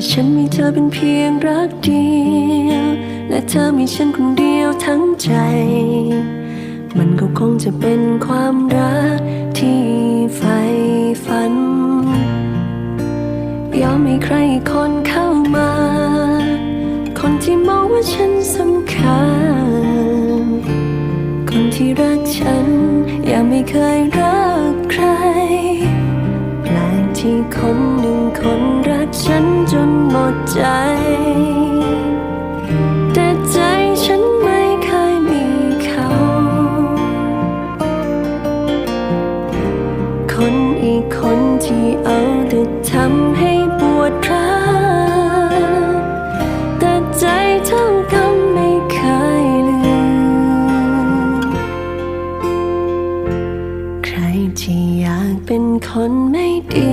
ถ้าฉันมีเธอเป็นเพียงรักเดียว และเธอมีฉันคนเดียวทั้งใจ มันก็คงจะเป็นความรักที่ใฝ่ฝัน ยอมให้ใครคนเข้ามา คนที่มองว่าฉันสำคัญ คนที่รักฉันยังไม่เคยรักใคร แปลกที่คนหนึ่งคนรักฉัน นหมดใจ แต่ใจฉันไม่เคยมีเขา คนอีกคนที่เอาแต่ทำให้ปวดร้าวแต่ใจเท่ากันไม่เคยลืม ใครที่อยากเป็นคนไม่ดี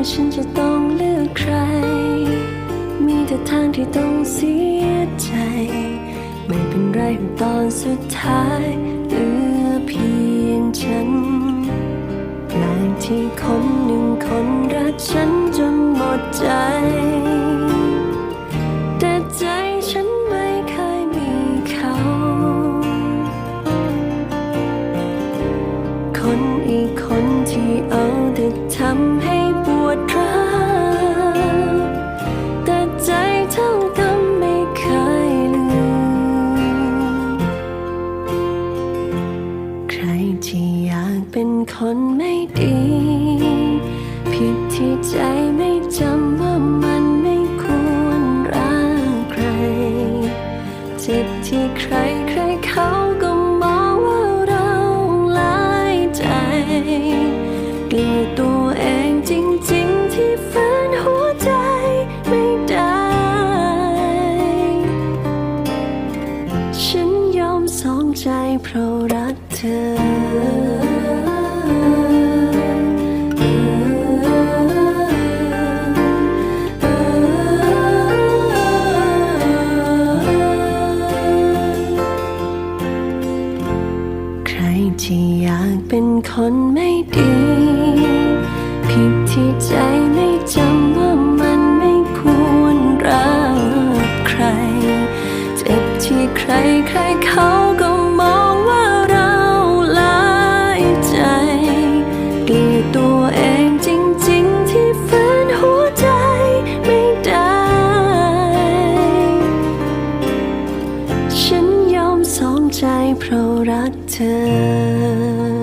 ว่าฉันจะต้องเลือกใคร มีแต่ทางที่ต้องเสียใจ ไม่เป็นไรตอนสุดท้ายเหลือเพียงฉันแปลงที่คนหนึ่งคนรักฉันจนหมดใจ จิตที่ใครใครเขาก็มองว่าเราหลายใจเกลียดตัวเองจริง ๆ ที่ฝืนหัวใจไม่ได้ ฉันยอมสองใจเพราะรักเธอ เป็นคนไม่ดี ผิดที่ใจไม่จำว่ามันไม่ควรรักใคร เจ็บที่ใครใครเขาก็มองว่าเราลายใจ เกลียดตัวเองจริง ๆ ที่ฝืนหัวใจไม่ได้ ฉันยอมสองใจเพราะรักเธอ